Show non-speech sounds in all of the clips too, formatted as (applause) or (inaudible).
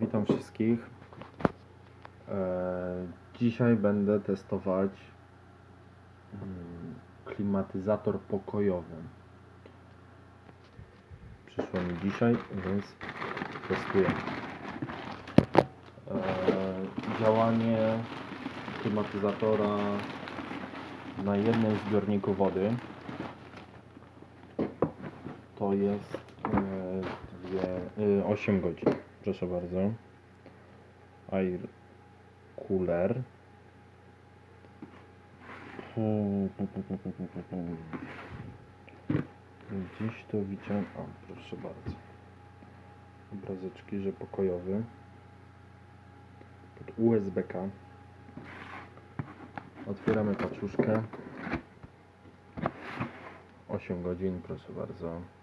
Witam wszystkich. E, dzisiaj będę testować mm, klimatyzator pokojowy. Przyszło mi dzisiaj, więc testuję. E, działanie klimatyzatora na jednym zbiorniku wody to jest e, dwie, e, 8 godzin. Proszę bardzo. Air cooler. Gdzieś to widziałem. O, proszę bardzo. Obrazeczki, że pokojowy. Pod USB-K. Otwieramy paczuszkę. 8 godzin, proszę bardzo.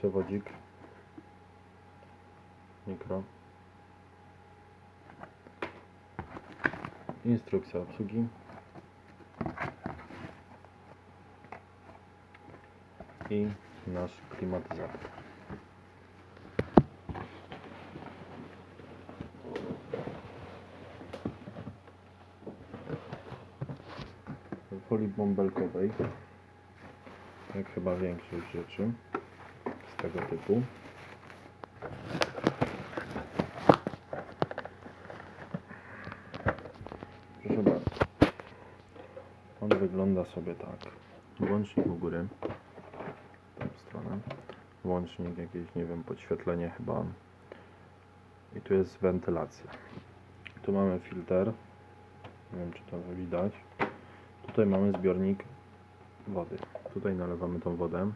Przewodzik. Mikro. Instrukcja obsługi. I nasz klimatyzator. Folii bąbelkowej jak chyba większość rzeczy tego typu. Proszę bardzo. On wygląda sobie tak. Włącznik u góry. Tą stronę. Włącznik, jakieś, nie wiem, podświetlenie chyba. I tu jest wentylacja. Tu mamy filtr. Nie wiem, czy to widać. Tutaj mamy zbiornik wody. Tutaj nalewamy tą wodę.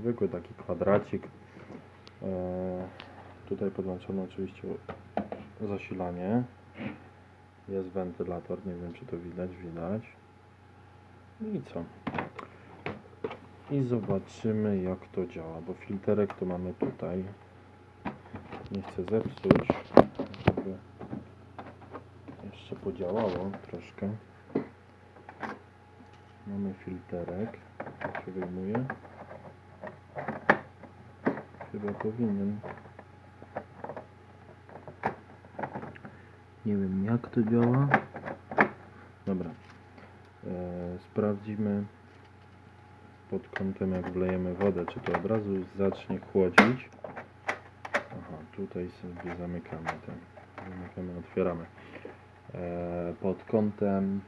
Zwykły taki kwadracik. Eee, tutaj podłączone oczywiście zasilanie. Jest wentylator, nie wiem czy to widać, widać. No I co? I zobaczymy jak to działa, bo filterek to mamy tutaj. Nie chcę zepsuć, żeby jeszcze podziałało troszkę. Mamy filterek. Się wyjmuje? Chyba powinien. Nie wiem jak to działa. Dobra. E, sprawdzimy pod kątem jak wlejemy wodę, czy to od razu zacznie chłodzić. Aha, tutaj sobie zamykamy ten. Zamykamy, otwieramy. E, pod kątem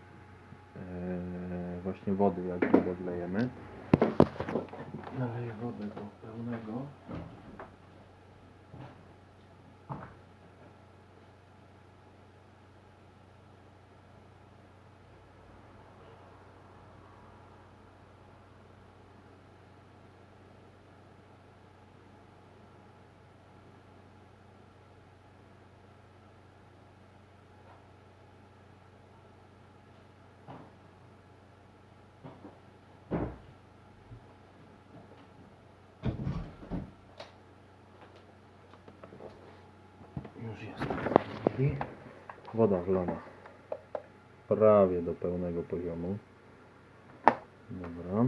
e, właśnie wody, jak wodę wlejemy. Naleję wodę do pełnego. Już jest. I woda wlana. Prawie do pełnego poziomu. Dobra.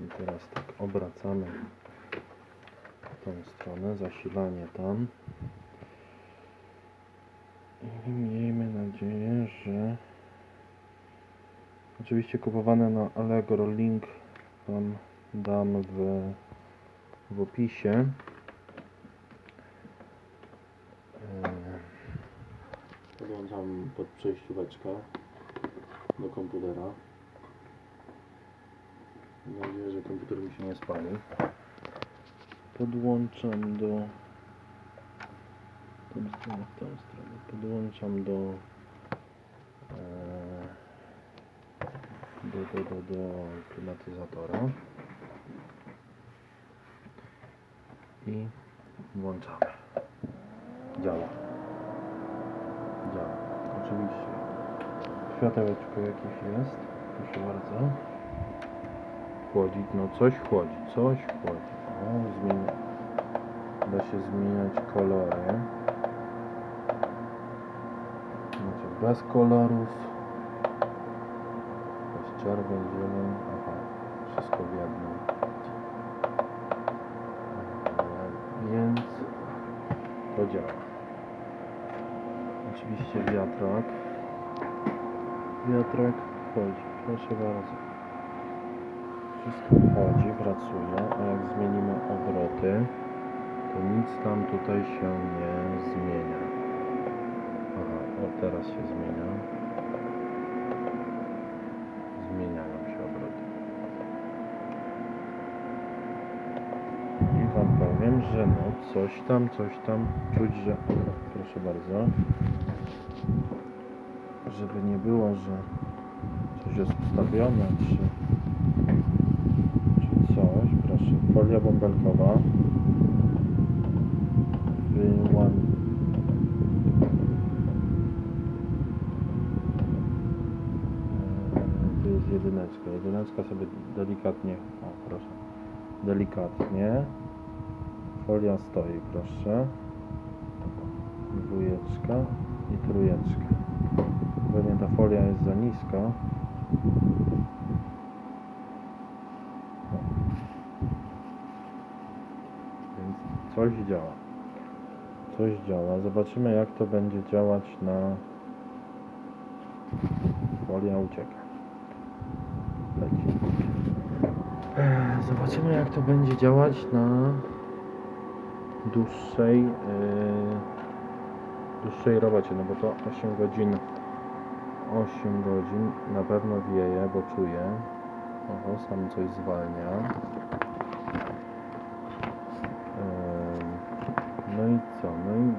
I teraz tak obracamy tą stronę. Zasilanie tam. I miejmy nadzieję, że oczywiście kupowane na Allegro link Wam dam w, w opisie. Eee, Podłączam pod przejścióweczkę do komputera. Mam nadzieję, że komputer mi się nie spali. Podłączam do tą stronę, w tą stronę. Podłączam do eee, do, do, do, do klimatyzatora i włączamy. Działa. Oczywiście. Światełeczko jakieś jest. Proszę bardzo. Chłodzi. No coś chłodzi. Coś chłodzi. O. Da się zmieniać kolory. bez kolorów. Jest czerwień, zieleń, aha, wszystko w jednym. Więc to działa. Oczywiście wiatrak. Wiatrak chodzi, proszę bardzo. Wszystko chodzi, pracuje, a jak zmienimy obroty, to nic tam tutaj się nie zmienia. Aha, o teraz się zmienia. Zmieniają się obroty. I wam powiem, że no coś tam, coś tam czuć, że... Proszę bardzo. Żeby nie było, że coś jest ustawione, czy, czy coś. Proszę, folia bąbelkowa. Wyłam... Eee, Tu jest jedyneczka. Jedyneczka sobie delikatnie, o proszę, delikatnie. Folia stoi, proszę. Dwójeczka i trójeczka. Pewnie ta folia jest za niska. Więc coś działa. Coś działa. Zobaczymy jak to będzie działać na folia ucieka. Leci. Zobaczymy jak to będzie działać na dłuższej yy, dłuższej robocie, no bo to 8 godzin 8 godzin. Na pewno wieje, bo czuję oho, sam coś zwalnia. No i co, no i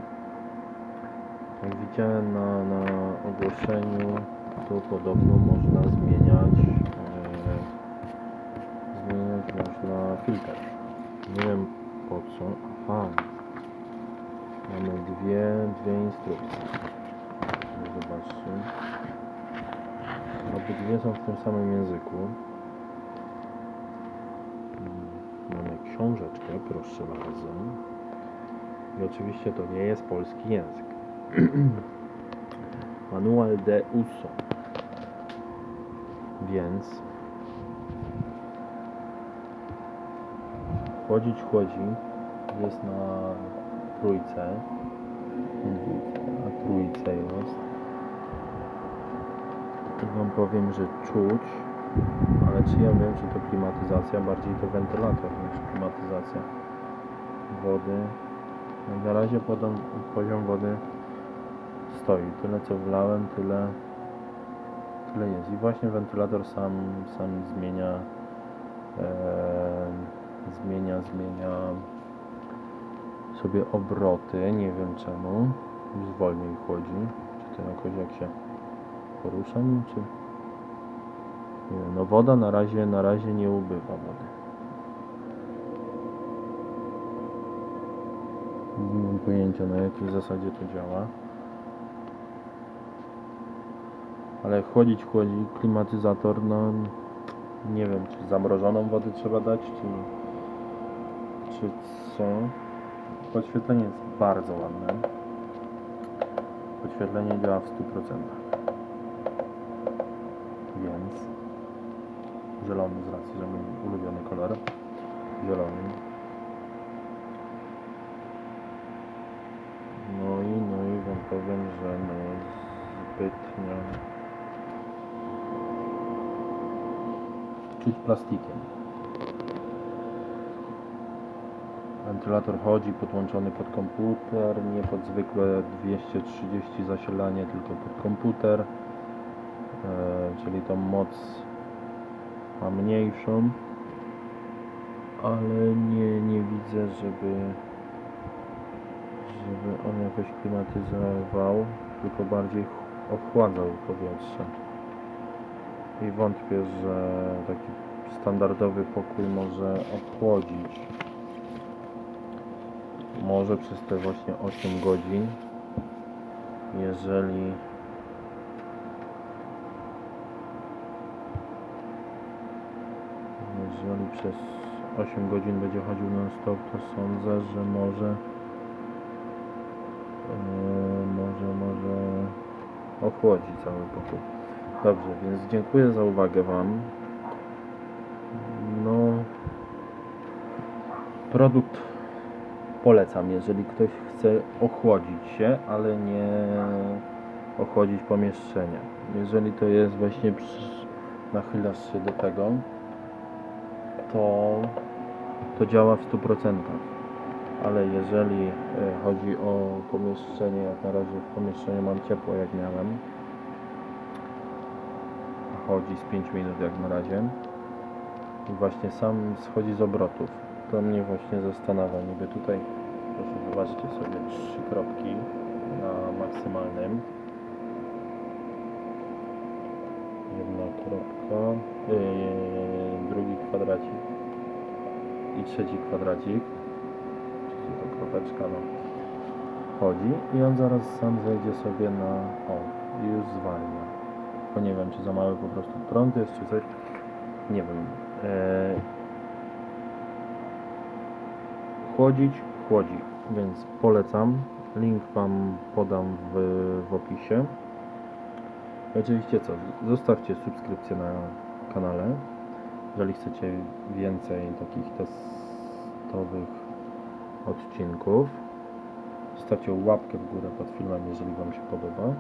jak widziałem na, na ogłoszeniu to podobno można zmieniać zmieniać można filtr. Nie wiem po co. Aha. Mamy dwie, dwie instrukcje obydwie są w tym samym języku. Mm, mamy książeczkę proszę bardzo. I oczywiście to nie jest polski język. (clears throat) Manual de uso. Więc chłodzić chłodzi jest na trójce. Na trójce jest wam powiem, że czuć ale czy ja wiem, czy to klimatyzacja bardziej to wentylator niż klimatyzacja wody. Jak na razie poziom, poziom wody stoi. Tyle co wlałem, tyle tyle jest. I właśnie wentylator sam, sam zmienia e, zmienia, zmienia sobie obroty, nie wiem czemu. Już wolniej chłodzi czy to jakoś jak się porusza nim, czy no woda na razie, na razie nie ubywa wody. Nie mam pojęcia na jakiej zasadzie to działa. Ale chłodzić chłodzi klimatyzator no nie wiem czy zamrożoną wodę trzeba dać czy czy co? Podświetlenie jest bardzo ładne. Podświetlenie działa w 100% więc zielony z racji, że mój ulubiony kolor. Zielony. No i no i wam powiem, że no zbytnio. Czuć plastikiem. Wentylator chodzi podłączony pod komputer nie pod zwykłe 230 zasilanie tylko pod komputer czyli tą moc ma mniejszą ale nie, nie widzę żeby żeby on jakoś klimatyzował tylko bardziej ch- ochładzał powietrze. I wątpię, że taki standardowy pokój może ochłodzić. Może przez te właśnie 8 godzin jeżeli przez 8 godzin będzie chodził non stop to sądzę, że może Eee, może, może ochłodzi cały pokój. Dobrze, więc dziękuję za uwagę Wam. No, produkt polecam, jeżeli ktoś chce ochłodzić się, ale nie ochłodzić pomieszczenia. Jeżeli to jest właśnie przy, nachylasz się do tego, to, to działa w 100%. Ale jeżeli e, chodzi o pomieszczenie, jak na razie w pomieszczeniu mam ciepło jak miałem, chodzi z 5 minut jak na razie i właśnie sam schodzi z obrotów. To mnie właśnie zastanawia. Niby tutaj, proszę zobaczcie sobie trzy kropki na maksymalnym. Jedna kropka, yy, drugi kwadracik i trzeci kwadracik, czyli to kropeczka, no, chodzi i on zaraz sam zejdzie sobie na, o, i już zwalnia. Bo nie wiem, czy za mały po prostu prąd jest, czy coś, nie wiem. E, chłodzić, chłodzi, więc polecam. Link Wam podam w, w opisie. Oczywiście co, zostawcie subskrypcję na kanale, jeżeli chcecie więcej takich testowych odcinków. Zostawcie łapkę w górę pod filmem, jeżeli Wam się podoba.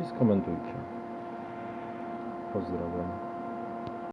I skomentujcie. Pozdrawiam.